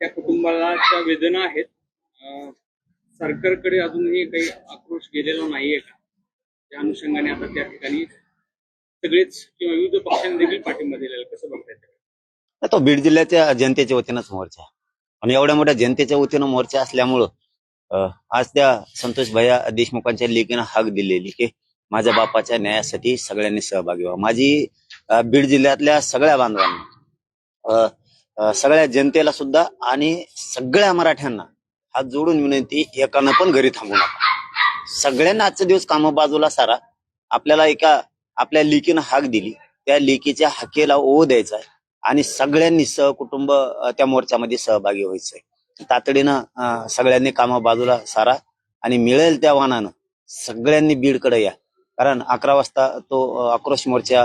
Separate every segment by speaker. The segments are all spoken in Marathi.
Speaker 1: त्या कुटुंबाला वेदना आहेत अं, सरकारकडे अजूनही काही आक्रोश गेलेला नाहीये का त्या अनुषंगाने आता त्या ठिकाणी सगळेच किंवा विविध पक्षांनी देखील पाठिंबा दिलेला आहे. कसं बघताय त्याकडे?
Speaker 2: तो बीड जिल्ह्याच्या जनतेच्या वतीनंच मोर्चा आहे. आणि एवढ्या मोठ्या जनतेच्या वतीनं मोर्चा असल्यामुळं अं, आज त्या संतोष भैया देशमुखांच्या लेखीनं हाक दिलेली की माझ्या बापाच्या न्यायासाठी सगळ्यांनी सहभागी व्हा माझी अं, बीड जिल्ह्यातल्या सगळ्या बांधवांना अं, सगळ्या जनतेला सुद्धा आणि सगळ्या मराठ्यांना हात जोडून विनंती एकानं पण घरी थांबू नका. सगळ्यांना आजचा दिवस कामं बाजूला सारा. आपल्याला एका आपल्या लेकीनं हाक दिली. त्या लेकीच्या हाकेला ओ द्यायचा आहे आणि सगळ्यांनी सहकुटुंब त्या मोर्चामध्ये सहभागी व्हायचंय. तातडीनं सगळ्यांनी कामं बाजूला सारा. आणि मिळेल त्या वाहनानं सगळ्यांनी बीडकडे या. कारण अकरा वाजता तो आक्रोश मोर्चा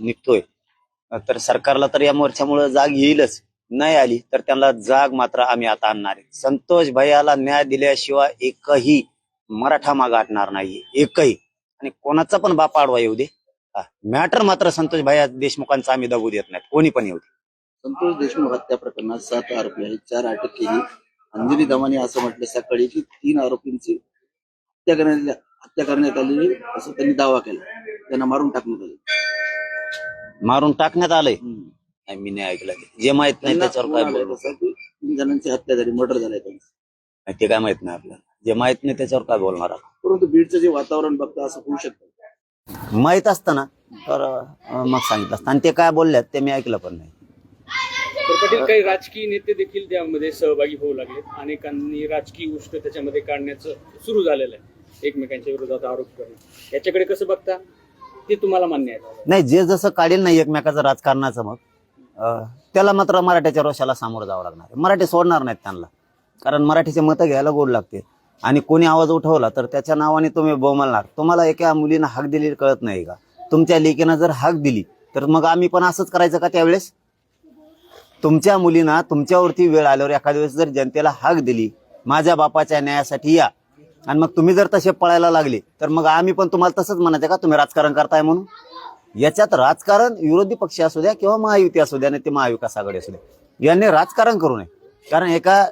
Speaker 2: निघतोय. तर सरकारला तर या मोर्चामुळे जाग येईलच. नाही आली तर त्यांना जाग मात्र आम्ही आता आणणार आहे. संतोष भैयाला न्याय दिल्याशिवाय एकही मराठा माग हटणार नाही. एकही. आणि कोणाचा पण बाप आडवा येऊ दे. मॅटर मात्र संतोष भैया देशमुखांचा आम्ही दबू देत नाहीत. कोणी पण येऊ दे.
Speaker 3: संतोष देशमुख हत्या प्रकरणात सात आरोपी आहेत चार अटक केली अंजली दमाने असं म्हटलं सकाळी की तीन आरोपींची हत्या करण्यात हत्या करण्यात आली असं त्यांनी दावा केला. त्यांना मारून टाकण्यात आले.
Speaker 2: मारून टाकण्यात आलंय. नाही, मी नाही ऐकलं. जे माहीत नाही त्याच्यावर काय
Speaker 3: आलाय
Speaker 2: बोलू
Speaker 3: तसा की तीन जणांची हत्या झाली मर्डर झालाय त्यांचं.
Speaker 2: नाही, ते काय माहीत नाही आपल्याला. जे माहीत नाही त्याच्यावर काय बोलणार आपण?
Speaker 3: परंतु बीडचं जे वातावरण बघता असं होऊ शकतं.
Speaker 2: माहीत असतं ना तर अं, मग सांगितलं असतं. आणि ते काय बोलल्यात ते मी ऐकलं पण नाही.
Speaker 1: तर पाटील काही राजकीय नेते देखील त्यामध्ये सहभागी होऊ लागलेत. अनेकांनी राजकीय उष्ट त्याच्यामध्ये काढण्याचं सुरू झालेलं आहे. एकमेकांच्या विरोधात आरोप करणं. याच्याकडे कसं बघता? ते तुम्हाला मान्य आहे?
Speaker 2: नाही जे जसं काढेल नाही एकमेकाचं राजकारणाचं मग. त्याला मात्र मराठ्याच्या रोषाला सामोरं जावं लागणार आहे. मराठी सोडणार नाहीत त्यांना. कारण मराठीचे मतं घ्यायला गोड लागते. आणि कोणी आवाज उठवला तर त्याच्या नावाने तुम्ही बोमलणार तुम्हाला एका मुलीनं हाक दिली कळत नाही का? तुमच्या लेकीनं जर हाक दिली तर मग आम्ही पण असंच करायचं का त्यावेळेस? तुमच्या मुलींना तुमच्यावरती वेळ आल्यावर एखाद्या वेळेस जर जनतेला हाक दिली माझ्या बापाच्या न्यायासाठी या. आणि मग तुम्ही जर तसे पळायला लागले तर मग आम्ही पण तुम्हाला तसंच म्हणायचं का? तुम्ही राजकारण करताय म्हणून? याच्यात राजकारण विरोधी पक्ष असू द्या किंवा महायुती असू द्या नाही ते महाविकास आघाडी असू द्या. यांनी राजकारण करू नये. कारण एका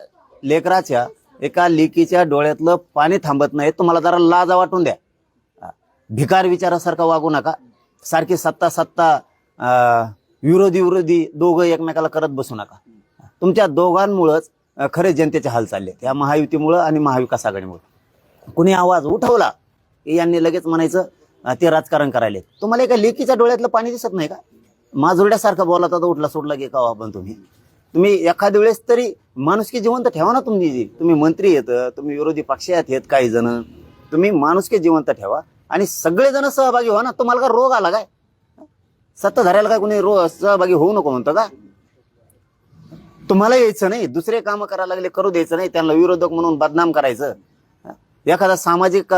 Speaker 2: लेकराच्या एका लेकीच्या डोळ्यातलं पाणी थांबत नाही. तुम्हाला जरा लाजा वाटून द्या. भिकार विचारासारखा वागू नका. सारखी सत्ता सत्ता विरोधी विरोधी दोघं एकमेकाला करत बसू नका. तुमच्या दोघांमुळंच खरे जनतेचे हाल चालले या महायुतीमुळं आणि महाविकास आघाडीमुळं. कुणी आवाज उठवला की यांनी लगेच म्हणायचं ते राजकारण करायले तुम्हाला एका लेकीच्या डोळ्यातलं पाणी दिसत नाही का? माजुरड्यासारखं बोलत तर उठला सुटला की का आपण तुम्ही. तुम्ही एखाद्या वेळेस तरी माणुसकी जिवंत ठेवा ना तुम्ही जी. तुम्ही मंत्री येत तुम्ही विरोधी पक्षात येत काही जण. तुम्ही माणुसकी जिवंत ठेवा आणि सगळेजण सहभागी व्हा ना. तुम्हाला का रोग आला काय? सत्ता धरायला काय कोणी रोग सहभागी होऊ नको म्हणतो का? तुम्हाला यायचं नाही. दुसरे काम करायला लागले करू द्यायचं नाही. त्यांना विरोधक म्हणून बदनाम करायचं. एखादा सामाजिक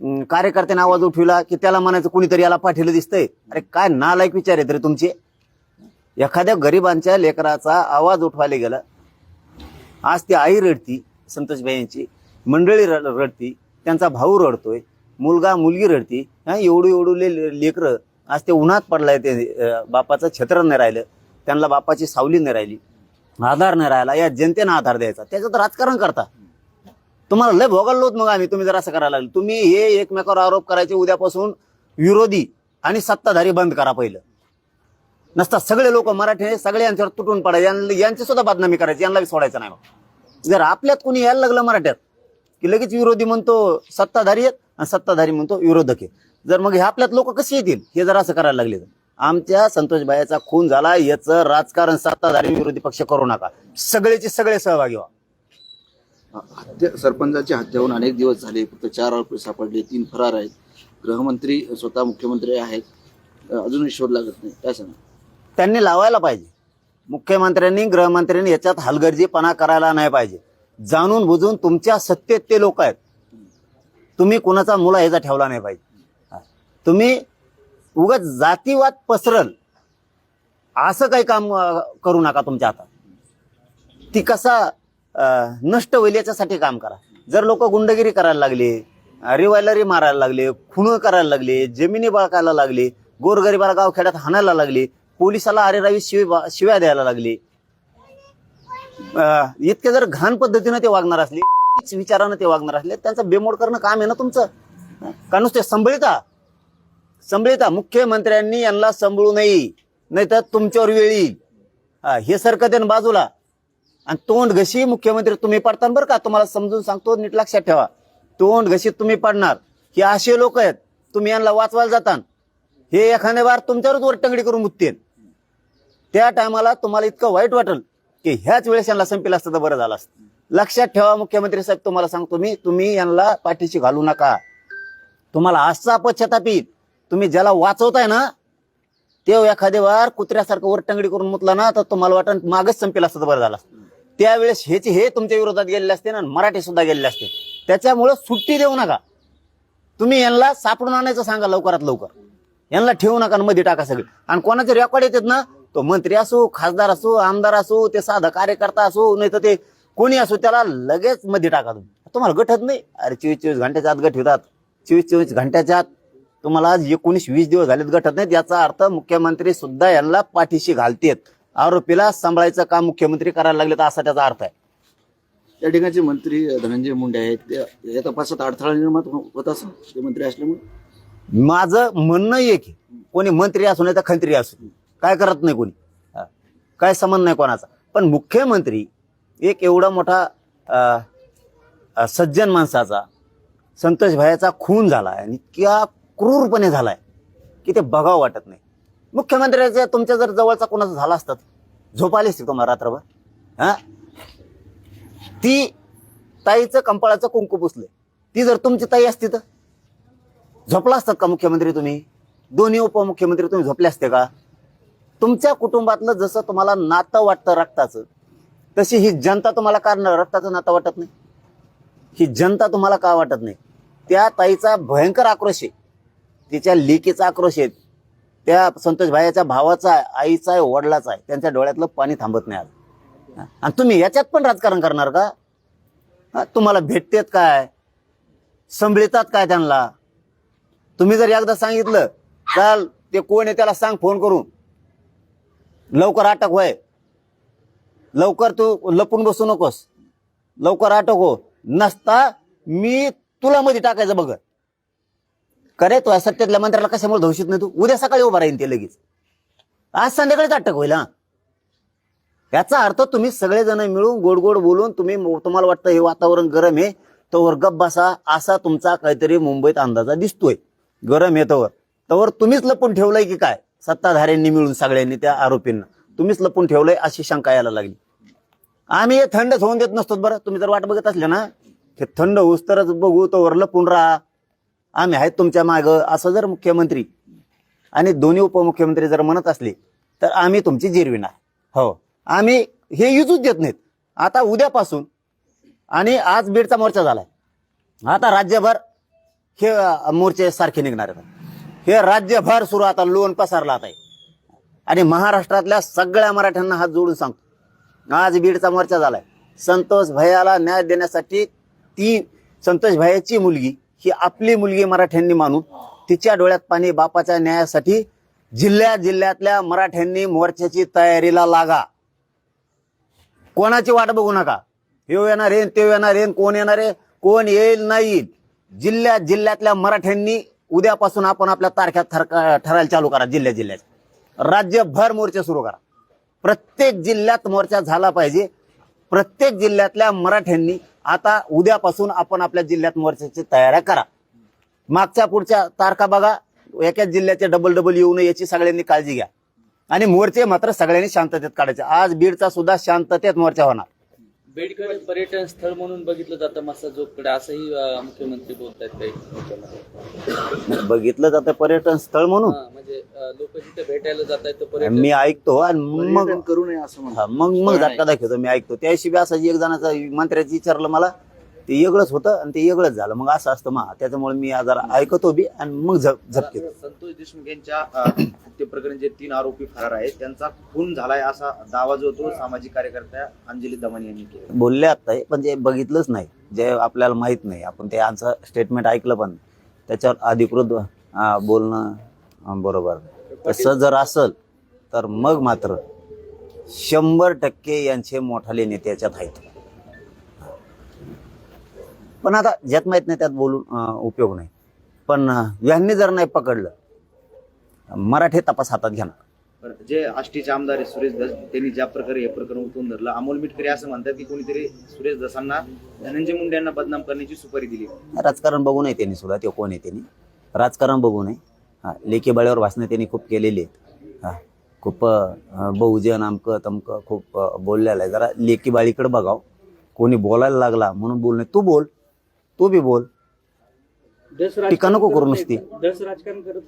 Speaker 2: कार्यकर्त्याने आवाज उठविला की त्याला म्हणायचं कुणीतरी याला पाठीलं दिसतंय. अरे काय नालायक विचार आहेत रे तुमचे. एखाद्या गरिबांच्या लेकराचा आवाज उठवायला गेला. आज ती आई रडती संतोषबाई यांची मंडळी रड- रडती त्यांचा भाऊ रडतोय मुलगा मुलगी रडती. हा एवढू एवढू लेकरं आज ते उन्हात पडलाय ते बापाचं छत्र नाही राहिलं. त्यांना बापाची सावली नाही राहिली. आधार नाही राहिला. या जनतेनं आधार द्यायचा. त्याच्यात राजकारण करता. तुम्हाला लय भोगायला मग आम्ही तुम्ही जर असं करायला लागलो. तुम्ही हे एकमेकावर आरोप करायचे उद्यापासून विरोधी आणि सत्ताधारी बंद करा पहिलं. नसता सगळे लोक मराठी सगळे यांच्यावर तुटून पडायचे यांना- यांची सुद्धा बदनामी करायची यांना बी सोडायचं नाही मग जर आपल्यात कोणी यायला लागलं मराठ्यात की लगेच विरोधी म्हणतो सत्ताधारी आहेत आणि सत्ताधारी म्हणतो विरोधक आहे जर मग हे आपल्यात लोक कशी येतील? हे जर असं करायला लागले तर. आमच्या संतोष बायाचा खून झाला याचं राजकारण सत्ताधारी विरोधी पक्ष करू नका. सगळेचे सगळे सहभागी व्हा.
Speaker 3: हत्या सरपंचाची हत्या होऊन अनेक दिवस झाले. फक्त चार आरोपी सापडले तीन फरार आहेत. गृहमंत्री स्वतः मुख्यमंत्री आहेत. अजूनही शोध लागत नाही. काय सांगा
Speaker 2: त्यांनी लावायला पाहिजे. मुख्यमंत्र्यांनी गृहमंत्र्यांनी याच्यात हलगर्जीपणा करायला नाही पाहिजे. जाणून बुजून तुमच्या सत्तेत ते लोक आहेत. तुम्ही कुणाचा मुला ह्याचा ठेवला नाही पाहिजे. तुम्ही उगाच जातीवाद पसरल. असं काही काम करू नका तुमच्या हातात. ती कसा नष्ट होईल याच्यासाठी काम करा. जर लोक गुंडगिरी करायला लागले रिवायलरी मारायला लागले खुण करायला लागले जमिनी बाळकायला लागले गोरगरिबाला गावखेड्यात हाणायला लागले पोलिसाला अरेरावी रावी शिव्या द्यायला लागले इतके जर घाण पद्धतीनं ते वागणार असले विचारानं ते वागणार असले त्यांचं बेमोड करणं काम आहे ना तुमचं? का नुसते संभळिता? संभळिता. मुख्यमंत्र्यांनी यांना संभळू नये नाही तर तुमच्यावर वेळ येईल हे सरकते बाजूला. आणि तोंड घशी मुख्यमंत्री तुम्ही पडता बरं का? तुम्हाला समजून सांगतो नीट लक्षात ठेवा. तोंड घशी तुम्ही पडणार. हे असे लोक आहेत तुम्ही यांना वाचवायला जाता हे एखाद्या वार तुमच्यावरच वरटंगडी करून मुततील. त्या टायमाला तुम्हाला इतकं वाईट वाटेल की ह्याच वेळेस यांना संपेल असतं तर बरं झालं असतं. लक्षात ठेवा मुख्यमंत्री साहेब तुम्हाला सांगतो मी तुम्ही यांना पाठीशी घालू नका. तुम्हाला असा पश्चातापी तुम्ही ज्याला वाचवताय ना ते एखाद्या वार कुत्र्यासारखं वरटंगडी करून मुतला ना तर तुम्हाला वाटण मागच संपेल असतं तर बरं झालं असतं. त्यावेळेस हेच हे तुमच्या विरोधात गेलेले असते ना मराठी सुद्धा गेलेले असते. त्याच्यामुळं सुट्टी देऊ नका. तुम्ही यांना सापडून आणायचं सांगा लवकरात लवकर. यांना ठेवू नका आणि मध्ये टाका सगळे. आणि कोणाचे रेकॉर्ड येतात ना तो मंत्री असो खासदार असो आमदार असो ते साधा कार्यकर्ता असो नाही तर ते कोणी असो त्याला लगेच मध्ये टाका तुम्ही. तुम्हाला गठत नाही. अरे चोवीस चोवीस घंट्याच्या आत गट होतात. चोवीस चोवीस घंट्याच्या आत तुम्हाला आज एकोणीस वीस दिवस झालेत गठत नाहीत. याचा अर्थ मुख्यमंत्री सुद्धा यांना पाठीशी घालतेत. आरोपीला सांभाळायचं काम मुख्यमंत्री करायला लागले तर असा त्याचा अर्थ आहे.
Speaker 3: त्या ठिकाणचे मंत्री धनंजय मुंडे आहेत. ते या तपासात अडथळा निर्माण होत असं ते मंत्री असल्यामुळे?
Speaker 2: माझं म्हणणं आहे कोणी मंत्री असू नाही तर खंत्री असू. काय करत नाही कोणी? हा. काय संबंध नाही कोणाचा. पण मुख्यमंत्री एक एवढा मोठा अ, अ, सज्जन माणसाचा संतोष भायाचा खून झाला आणि इतक्या क्रूरपणे झालाय की ते बघावं वाटत नाही. मुख्यमंत्र्याच्या तुमच्या जर जवळचा कोणाचा झाला असतात झोप आली असती तुम्हाला रात्रभर? हा? ती ताईचं कंपाळाचं कुंकू पुसले. ती जर तुमची ताई असती तर? झोपला असतात का मुख्यमंत्री तुम्ही? दोन्ही उपमुख्यमंत्री तुम्ही झोपले असते का? तुमच्या कुटुंबातलं जसं तुम्हाला नातं वाटतं रक्ताचं तशी ही जनता तुम्हाला का रक्ताचं नातं वाटत नाही? ही जनता तुम्हाला का वाटत नाही? त्या ताईचा भयंकर आक्रोश आहे. तिच्या लेकीचा आक्रोश आहे. त्या संतोष भाईच्या भावाचा आहे आईचा आहे वडिलाचा आहे त्यांच्या डोळ्यातलं पाणी थांबत नाही आज. आणि तुम्ही याच्यात पण राजकारण करणार का? हा? तुम्हाला भेटतेत काय? संभळतात काय त्यांना? तुम्ही जर एकदा सांगितलं चाल ते कोण आहे त्याला सांग फोन करून. लवकर अटक व्हाय लवकर तू लपून बसू नकोस. लवकर अटक हो. नसता मी तुला मध्ये टाकायचं बघ करे तो सत्यातल्या मंत्र्याला कशामुळे धवशीत नाही तू? उद्या सकाळी उभा राहीन ते लगेच. आज संध्याकाळीच अटक होईल हा याचा अर्थ तुम्ही सगळेजण मिळून गोड गोड बोलून तुम्ही तुम्हाला वाटतं हे वातावरण गरम आहे तोवर गप बसा असा तुमचा काहीतरी मुंबईत अंदाजा दिसतोय. गरम आहे तोवर. तोवर तुम्हीच लपून ठेवलंय की काय? सत्ताधाऱ्यांनी मिळून सगळ्यांनी त्या आरोपींना. तुम्हीच लपून ठेवलंय अशी शंका यायला लागली. आम्ही हे थंडच होऊन देत नसतो बरं. तुम्ही जर वाट बघत असले ना हे थंड होऊस तरच बघू तोवर लपून राहा. आम्ही आहेत तुमच्या मागं असं जर मुख्यमंत्री आणि दोन्ही उपमुख्यमंत्री जर म्हणत असले तर आम्ही तुमची जिरविणार हो. आम्ही हे युजूच देत नाहीत. आता उद्यापासून आणि आज बीडचा मोर्चा झालाय. आता राज्यभर हे मोर्चे सारखे निघणार आहेत. हे राज्यभर सुरू आता लोन पसरला आता आहे. आणि महाराष्ट्रातल्या सगळ्या मराठ्यांना हात जोडून सांगतो. आज बीडचा मोर्चा झालाय. संतोष भैयाला न्याय देण्यासाठी ती संतोष भैयाची मुलगी ही आपली मुलगी मराठ्यांनी मानून तिच्या डोळ्यात पाणी बापाच्या न्यायासाठी जिल्ह्या जिल्ह्यातल्या मराठ्यांनी मोर्चाची तयारीला लागा. कोणाची वाट बघू नका. हे येणार आहे ते येणार आहे कोण येणार आहे कोण येईल नाही येईल. जिल्ह्यातल्या मराठ्यांनी उद्यापासून आपण आपल्या तारख्या ठरायला चालू करा जिल्ह्या जिल्ह्यात. राज्यभर मोर्चे सुरू करा. प्रत्येक जिल्ह्यात मोर्चा झाला पाहिजे. प्रत्येक जिल्ह्यातल्या मराठ्यांनी आता उद्यापासून आपण आपल्या जिल्ह्यात मोर्चाची तयाऱ्या करा. मागच्या पुढच्या तारखा बघा एकाच जिल्ह्याचे डबल डबल येऊ नये याची सगळ्यांनी काळजी घ्या. आणि मोर्चे मात्र सगळ्यांनी शांततेत काढायचे. आज बीडचा सुद्धा शांततेत मोर्चा होणार.
Speaker 4: बीडकडे पर्यटन स्थळ म्हणून बघितलं जातं मस्सा जोगकडे असंही अं, मुख्यमंत्री बोलतायत काही.
Speaker 2: बघितलं जातं पर्यटन स्थळ म्हणून?
Speaker 4: हा, म्हणजे लोक जिथे भेटायला जात आहेत पर्यटन
Speaker 2: मी ऐकतो आणि मग
Speaker 3: पर्यटन करू नये असं
Speaker 2: हा, मग मग झटका दाखवतो मी ऐकतो. त्याशिवाय असं एक जणाचा मंत्र्याचं विचारलं मला ते वेगळंच होतं आणि ते वेगळंच झालं. मग असं असतं मा त्याच्यामुळे मी जरा ऐकतो बी आणि मग झप झपके
Speaker 5: संतोष देशमुख यांच्या हत्येप्रकरणी जे तीन आरोपी फरार आहेत त्यांचा खून झालाय असा दावा जो तो सामाजिक कार्यकर्त्या अंजली दमन यांनी केला.
Speaker 2: बोलले आता हे, पण जे बघितलंच नाही. जे आपल्याला माहीत नाही. आपण ते आमचं स्टेटमेंट ऐकलं पण त्याच्यावर अधिकृत बोलणं बरोबर. तसं जर असल तर मग मात्र शंभर टक्के यांचे मोठाले नेते याच्यात आहेत. पण आता ज्यात माहीत नाही त्यात बोलून उपयोग नाही. पण यांनी जर नाही पकडलं मराठी तपास हातात घेणार.
Speaker 5: जे आष्टीचे आमदार आहे सुरेश धस त्यांनी ज्या प्रकारे हे प्रकरण उठवून धरलं अमोल मिटकरी असं म्हणतात की कोणीतरी सुरेश धसांना धनंजय मुंडे यांना बदनाम करण्याची सुपारी दिली.
Speaker 2: राजकारण बघू नये त्यांनी सुद्धा ते कोण आहे त्यांनी? राजकारण बघू नये हा लेखी बळ्यावर भाषणं त्यांनी खूप केलेली आहेत. हा खूप बहुजन अमकं तमकं खूप बोललेलं आहे. जरा लेखी बाळीकडे बघाव. कोणी बोलायला लागला म्हणून बोल नाही तू बोल. तू बी बोल. टीका नको करू नुसती.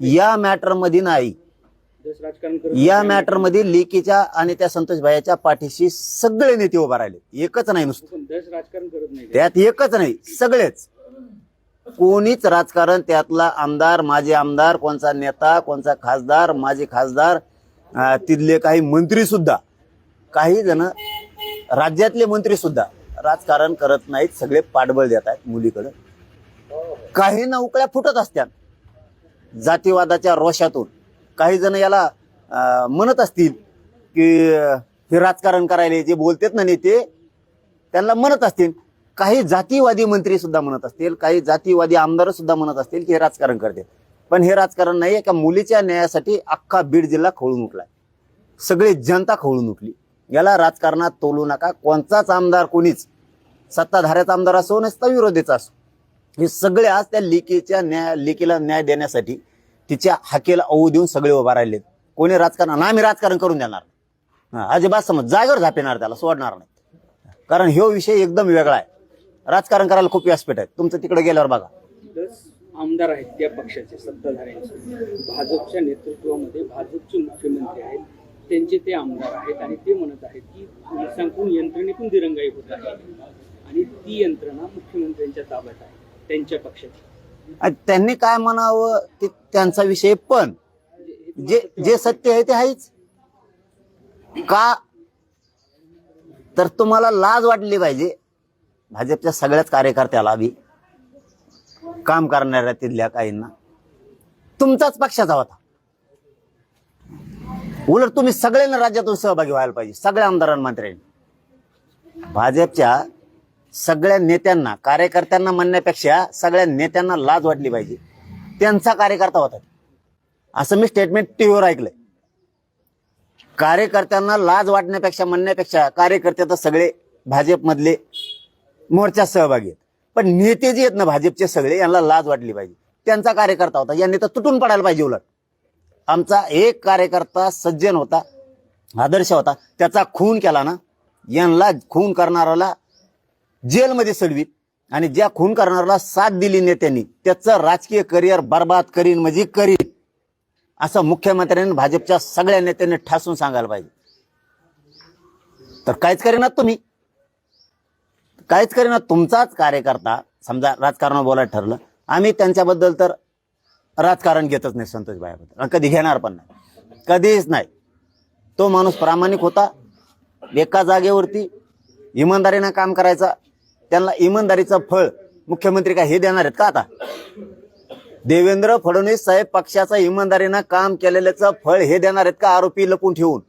Speaker 2: या मॅटरमध्ये नाही. या. मॅटरमध्ये लेकीच्या आणि त्या संतोष भाईच्या पाठीशी सगळे नेते उभा राहिले. एकच नाही नुसतं. त्यात एकच नाही सगळेच. कोणीच राजकारण त्यातला आमदार माजी आमदार कोणचा नेता कोणचा खासदार माजी खासदार तिथले काही मंत्री सुद्धा. काही जण राज्यातले मंत्री सुद्धा. राजकारण करत नाहीत सगळे पाठबळ देत आहेत मुलीकडे. काही नौकळ्या फुटत असतात जातीवादाच्या रोषातून. काही जण याला म्हणत असतील की हे राजकारण करायला जे बोलतात ना नेते त्यांना म्हणत असतील. काही जातीवादी मंत्री सुद्धा म्हणत असतील काही जातीवादी आमदार सुद्धा म्हणत असतील की हे राजकारण करते. पण हे राजकारण नाही एका मुलीच्या न्यायासाठी अख्खा बीड जिल्हा खवळून उठलाय. सगळी जनता खवळून उठली. याला राजकारणात तोलू नका. कोणताच आमदार कोणीच सत्ताधाऱ्याचा आमदार असो नसता विरोधीचा असो. हे सगळे आज त्या लेकीच्या न्याय लेकीला न्याय देण्यासाठी तिच्या हाकेला अवू देऊन सगळे उभा राहिलेत. कोणी राजकारण ना आम्ही राजकारण करून देणार अजिबात समज जागेवर झापेणार त्याला सोडणार नाही. कारण ह्यो विषय एकदम वेगळा आहे. राजकारण करायला खूप व्यासपीठ आहे. तुमचं तिकडे गेल्यावर बघा.
Speaker 1: आमदार आहेत त्या पक्षाचे सत्ताधाऱ्यांचे. भाजपच्या नेतृत्वामध्ये भाजपचे मुख्यमंत्री आहेत. त्यांचे ते आमदार आहेत आणि ते म्हणत आहेत की पोलिसांकडून यंत्रणेतून दिरंगाई होत आहे. आणि ती यंत्रणा मुख्यमंत्र्यांच्या ताब्यात आहे त्यांच्या पक्षाची.
Speaker 2: त्यांनी काय म्हणावं ते त्यांचा विषय पण. जे जे सत्य आहे ते आहेच. का? तर तुम्हाला लाज वाटली पाहिजे. भाजपच्या सगळ्याच कार्यकर्त्याला बी. काम करणाऱ्या तिथल्या काहींना. तुमचाच पक्षाचा होता. उलट तुम्ही सगळ्यांना राज्यातून सहभागी व्हायला पाहिजे सगळ्या आमदारांमंत्र्यांनी भाजपच्या सगळ्या नेत्यांना कार्यकर्त्यांना म्हणण्यापेक्षा सगळ्या नेत्यांना लाज वाटली पाहिजे. त्यांचा कार्यकर्ता होता असं मी स्टेटमेंट टीव्हीवर ऐकलंय. कार्यकर्त्यांना लाज वाटण्यापेक्षा म्हणण्यापेक्षा कार्यकर्ते तर सगळे भाजपमधले मोर्चात सहभागी आहेत. पण नेते जे आहेत ना भाजपचे सगळे यांना लाज वाटली पाहिजे. त्यांचा कार्यकर्ता होता. यांनी तर तुटून पडायला पाहिजे उलट. आमचा एक कार्यकर्ता सज्जन होता आदर्श होता. त्याचा खून केला ना यांना खून करणाऱ्याला जेलमध्ये सडवी आणि ज्या खून करणाऱ्याला साथ दिली नेत्यांनी त्याचं राजकीय करिअर बर्बाद करीन म्हणजे करीन असं मुख्यमंत्र्यांनी भाजपच्या सगळ्या नेत्यांनी ठासून सांगायला पाहिजे. तर काहीच करेनात तुम्ही. काहीच करेनात तुमचाच कार्यकर्ता समजा राजकारण बोलायला ठरलं आम्ही त्यांच्याबद्दल तर राजकारण घेतच नाही संतोष भाईबद्दल आणि कधी घेणार पण नाही. कधीच नाही. तो माणूस प्रामाणिक होता. एका जागेवरती इमानदारीनं काम करायचा. त्यांना इमानदारीचं फळ मुख्यमंत्री काय हे देणार आहेत का आता? देवेंद्र फडणवीस साहेब पक्षाचा इमानदारीनं काम केलेल्याचं फळ हे देणार आहेत का आरोपी लपून ठेवून?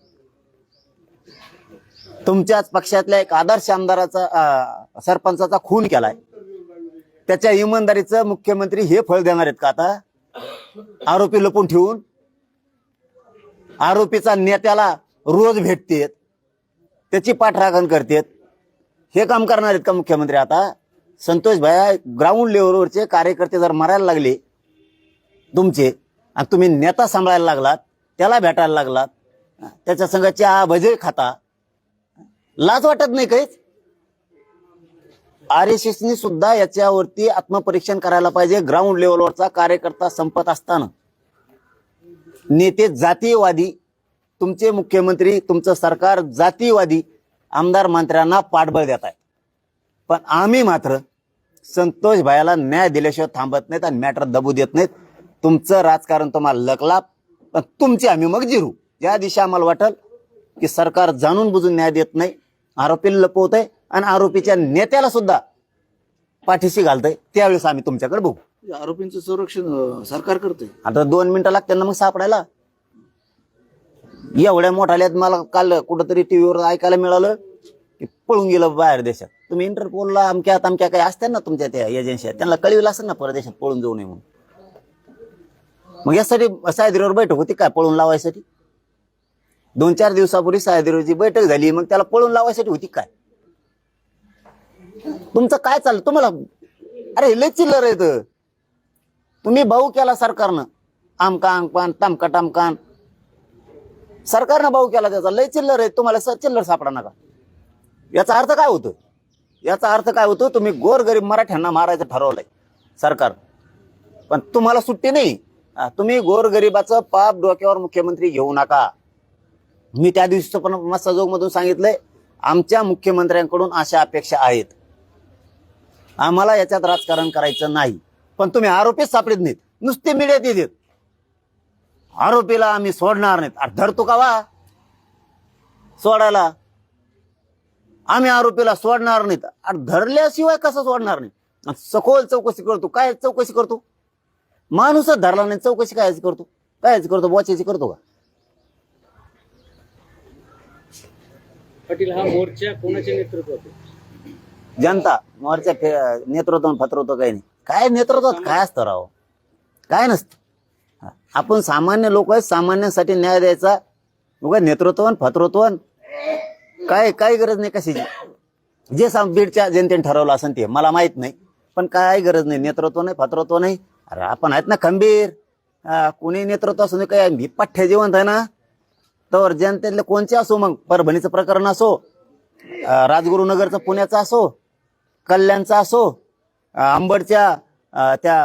Speaker 2: तुमच्याच पक्षातल्या एक आदर्श आमदाराचा सरपंचाचा खून केलाय. त्याच्या इमानदारीचं मुख्यमंत्री हे फळ देणार आहेत का आता? आरोपी लपून ठेवून? आरोपीचा नेत्याला रोज भेटतेत. त्याची पाठराखण करतेत. हे काम करणार आहेत का मुख्यमंत्री आता? संतोष भाया ग्राउंड लेवलवरचे कार्यकर्ते जर मरायला लागले तुमचे आणि तुम्ही नेता सांभाळायला लागलात त्याला भेटायला लागलात त्याच्या संघ चहा भजे खाता लाज वाटत नाही काहीच? आर एस एसनी सुद्धा याच्यावरती आत्मपरीक्षण करायला पाहिजे ग्राउंड लेवलवरचा कार्यकर्ता संपत असताना. नेते जातीयवादी तुमचे मुख्यमंत्री तुमचं सरकार जातीयवादी आमदार मंत्र्यांना पाठबळ देत आहे पण आम्ही मात्र संतोष भायाला न्याय दिल्याशिवाय थांबत नाहीत आणि मॅटर दबू देत नाहीत. तुमचं राजकारण तुम्हाला लकला पण तुमची आम्ही मग जिरू. ज्या दिवशी आम्हाला वाटल की सरकार जाणून बुजून न्याय देत नाही आरोपीला लपवत आहे आणि आरोपीच्या नेत्याला सुद्धा पाठीशी घालतंय. त्यावेळेस आम्ही तुमच्याकडे बघू.
Speaker 3: आरोपींचं संरक्षण सरकार करते
Speaker 2: आता दोन मिनिटं लागतात ना मग सापडायला? एवढ्या मोठाल्यात मला काल कुठंतरी टीव्हीवर ऐकायला मिळालं की पळून गेलं बाहेर देशात. तुम्ही इंटरपोलला अमक्या तमक्या काही असतात ना तुमच्या त्या एजन्सी त्यांना कळविलं असेल ना परदेशात पळून जाऊ नये म्हणून. मग यासाठी सायद्रीवर बैठक होती काय पळून लावायसाठी? दोन चार दिवसापूर्वी सायद्रीवरची बैठक झाली मग त्याला पळून लावायसाठी होती काय? तुमचं काय चाललं? तुम्हाला अरे लय चिल्लर येत तुम्ही भाऊ केला सरकारनं. आमका आमकान तमका टमकान. सरकारनं भाऊ केला त्याचा. लय चिल्लर आहे तुम्हाला स- चिल्लर सापडा नका. याचा अर्थ काय होतो याचा अर्थ काय होतो तुम्ही गोरगरीब मराठ्यांना मारायचं ठरवलंय सरकार. पण तुम्हाला सुट्टी नाही. तुम्ही गोरगरिबाचं पाप डोक्यावर मुख्यमंत्री घेऊ नका. मी त्या दिवशी पण मस्साजोग मधून सांगितलंय आमच्या मुख्यमंत्र्यांकडून अशा अपेक्षा आहेत. आम्हाला याच्यात राजकारण करायचं नाही. पण तुम्ही आरोपीच सापडत नाहीत. नुसते मीडियात येतात. आरोपीला आम्ही सोडणार नाहीत. अरे धरतो का वा? सोडायला. आम्ही आरोपीला सोडणार नाहीत. अरे धरल्याशिवाय कसं सोडणार नाही? सखोल चौकशी करतो. काय चौकशी करतो? माणूसच धरला नाही चौकशी कायच करतो? कायच करतो? बोचायची करतो का?
Speaker 1: पाटील हा मोर्चा कोणाच्या नेतृत्वात
Speaker 2: जनता मोर्चा नेतृत्व फत्रवतो काही नाही. काय नेतृत्वात? काय असतं राव? काय नसतं. आपण सामान्य लोक आहेत सामान्यांसाठी न्याय द्यायचा. उगा नेतृत्वन फत्रत्वन काय काय गरज नाही कशाची. जे साम बीडच्या जनतेने ठरवलं असं ते मला माहीत नाही. पण काय गरज नाही नेतृत्व नाही फत्रत्व नाही. अरे आपण आहेत ना खंबीर. कुणी नेतृत्व असू नये काय मी पठ्ठ्या जिवंत आहे ना. तर जनतेतले कोणचे असो मग? परभणीचं प्रकरण असो राजगुरुनगरचं पुण्याचं असो कल्याणचा असो अं, अंबडच्या त्या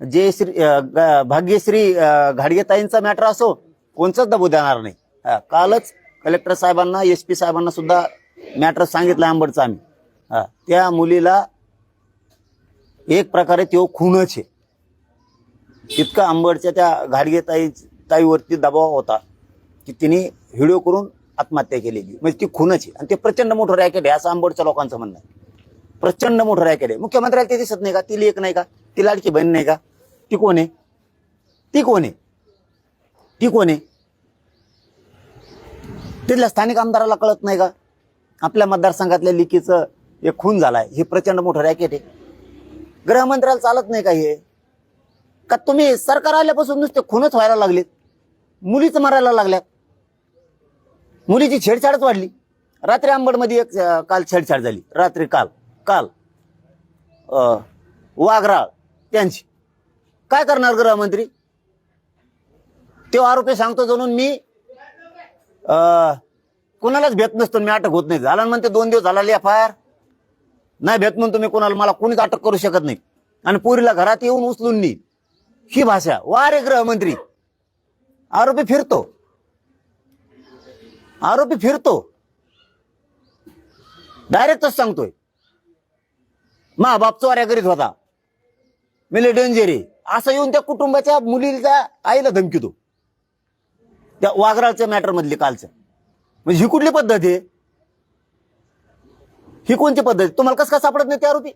Speaker 2: जे श्री भाग्यश्री घाडगेताईंचा मॅटर असो कोणचाच दबू देणार नाही. कालच कलेक्टर साहेबांना एस पी साहेबांना सुद्धा मॅटर सांगितलं अंबडचं आम्ही. त्या मुलीला एक प्रकारे तो खूनच आहे. इतका अंबडच्या त्या घाडगेताई ताईवरती दबाव होता की तिने व्हिडिओ करून आत्महत्या केलेली. म्हणजे ती खूनच आहे. आणि ते प्रचंड मोठं रॅकेट आहे असं आंबडच्या लोकांचं म्हणणं आहे. प्रचंड मोठं रॅकेट आहे. मुख्यमंत्र्याला ते दिसत नाही का? ती लेख नाही का? ती लाडकी बहीण नाही का? ती कोण आहे? ती कोण आहे? ती कोण आहे? तिथल्या स्थानिक आमदाराला कळत नाही का? आपल्या मतदारसंघातल्या लिकीचं एक खून झालाय. हे प्रचंड मोठं रॅकेट आहे. गृहमंत्र्याला चालत नाही का हे? का तुम्ही सरकार आल्यापासून नुसते खूनच व्हायला लागलेत? मुलीच मारायला लागल्यात. मुलीची छेडछाडच वाढली. रात्री आंबडमध्ये एक काल छेडछाड झाली. रात्री काल काल अं, वाघराळ. त्यांची. काय करणार गृहमंत्री? तो आरोपी सांगतो जणून मी अं, कुणालाच भेट नसतो मी अटक होत नाही. झाला म्हणते दोन दिवस झाला एफ आय आर नाही भेट म्हणून तुम्ही कोणाला मला कोणीच अटक करू शकत नाही. आणि पुरीला घरात येऊन उचलून नी. ही भाषा. वा रे गृहमंत्री. आरोपी फिरतो. आरोपी फिरतो. डायरेक्टच सांगतोय. मा बाप चोऱ्या करीत होता. मेले डेंजर आहे असं येऊन त्या कुटुंबाच्या मुलीचा आईला धमकीतो त्या वाघराच्या मॅटर मधली कालचं. म्हणजे ही कुठली पद्धत आहे? ही कोणती पद्धत तुम्हाला कस का सापडत नाही त्या आरोपी?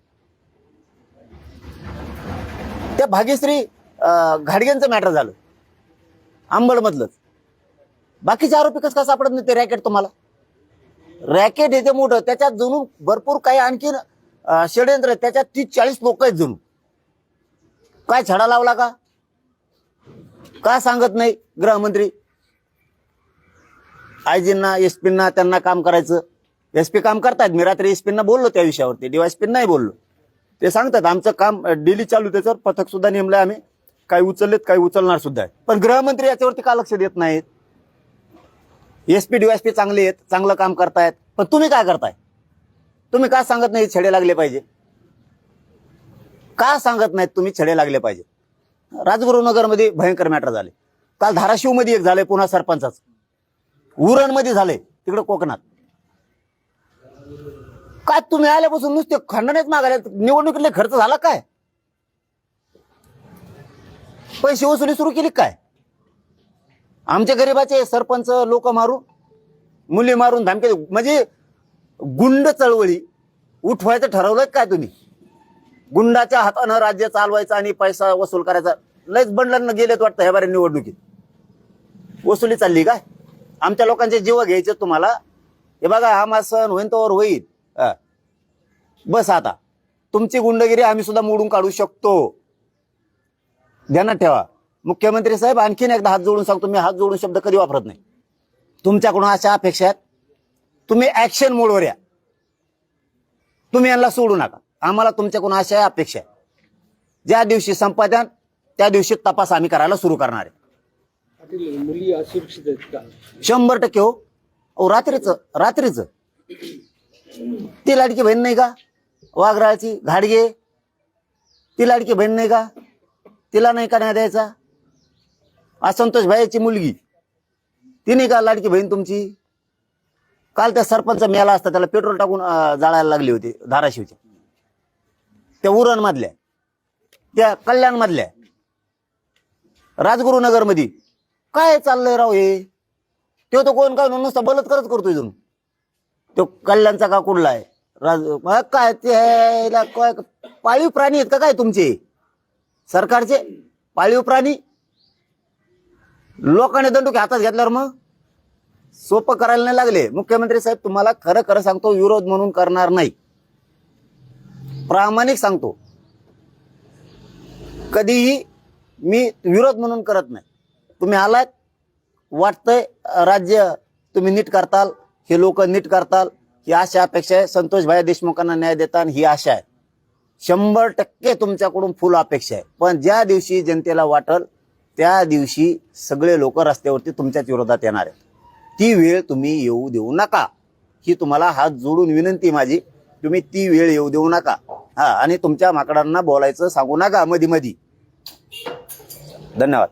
Speaker 2: त्या भाग्यश्री घाडग्यांचं मॅटर झालं. आंबडमधलंच बाकीचे आरोपी कस का सापडत नाही ते रॅकेट तुम्हाला? रॅकेट येते मोठं. त्याच्यात जणू भरपूर काही आणखीन षडयंत्र त्याच्यात तीस चाळीस लोक आहेत जणू काय छडा लावला का? का सांगत नाही गृहमंत्री? आयजींना एसपींना त्यांना काम करायचं. एसपी काम करतायत मी रात्री एसपींना बोललो त्या विषयावरती. डीवायसपी नाही बोललो. ते सांगतात आमचं काम डेली चालू त्याच्यावर पथक सुद्धा नेमलं आम्ही. काही उचललेत काही उचलणार सुद्धा आहे पण गृहमंत्री याच्यावरती का लक्ष देत नाहीत? एसपी डीवायसपी चांगले आहेत चांगलं काम करतायत. पण तुम्ही काय करताय? तुम्ही का सांगत नाही छडे लागले पाहिजे? का सांगत नाहीत तुम्ही छडे लागले पाहिजे? राजगुरुनगरमध्ये भयंकर मॅटर झाले. काल धाराशिवमध्ये एक झालंय पुन्हा सरपंचाच. उरणमध्ये झालंय तिकडे कोकणात. काय तुम्ही आल्यापासून नुसते खंडनेच मागायला निवडणुकीतले खर्च झाला काय? पैसे वसुली सुरू केली काय? आमच्या गरीबाचे सरपंच लोक मारून मुली मारून धमके म्हणजे गुंड चळवळी उठवायचं ठरवलंय काय तुम्ही? गुंडाच्या हातानं राज्य चालवायचं आणि पैसा वसूल करायचा. लयच बंडलांना गेलेत वाटतं ह्या बारे निवडणुकीत. वसुली चालली काय? आमच्या लोकांचे जीव घ्यायचे तुम्हाला. हे बघा हा माझा सण होईन तोवर होईल. बस आता. तुमची गुंडगिरी आम्ही सुद्धा मोडून काढू शकतो. ध्यानात ठेवा. मुख्यमंत्री साहेब आणखीन एकदा हात जोडून सांगतो मी हात जोडून शब्द कधी वापरत नाही. तुमच्याकडून अशा अपेक्षा आहेत. तुम्ही ऍक्शन मोडवर या. तुम्ही यांना सोडू नका. आम्हाला तुमच्याकडून अशा अपेक्षा आहे. ज्या दिवशी संपादन त्या दिवशी तपास आम्ही करायला सुरू करणार आहे.
Speaker 1: मुली असुरक्षित आहेत का
Speaker 2: शंभर टक्के हो. अहो रात्रीच रात्रीच. ती लाडकी बहीण नाही का? वाघराळची घाडगे ती लाडकी बहीण नाही का? तिला नाही का नाही द्यायचा? असंतोष भाईची मुलगी. ती नाही का लाडकी बहीण तुमची? काल त्या सरपंच मेला असता त्याला पेट्रोल टाकून अं, जाळायला लागली होती धाराशिवच्या त्या उरण मधल्या त्या कल्याण मधल्या राजगुरुनगरमध्ये काय चाललंय राव हे? तो तो कोण काय नुसता बलात्कारच करतोय जणू तो कल्याणचा का कुठला आहे? राज काय ते काय पाळीव प्राणी आहेत का काय तुमचे? सरकारचे पाळीव प्राणी? लोकांनी दंडुके हातात घेतल्यावर मग? सोपं करायला नाही लागले. मुख्यमंत्री साहेब तुम्हाला खरं खरं सांगतो विरोध म्हणून करणार नाही. प्रामाणिक सांगतो. कधीही मी विरोध म्हणून करत नाही. तुम्ही आलात वाटतंय राज्य तुम्ही नीट करताल हे लोक नीट करताल ही आशा अपेक्षा आहे. संतोष भाई देशमुखांना न्याय देताल ही आशा आहे. शंभर टक्के तुमच्याकडून फुल अपेक्षा आहे. पण ज्या दिवशी जनतेला वाटल त्या दिवशी सगळे लोक रस्त्यावरती तुमच्याच विरोधात येणार आहेत. ती वेळ तुम्ही येऊ देऊ नका. ही तुम्हाला हात जोडून विनंती माझी. तुम्ही ती वेळ येऊ देऊ नका. हा आणि तुमच्या माकडांना बोलायचं सांगू नका मधी मधी. धन्यवाद.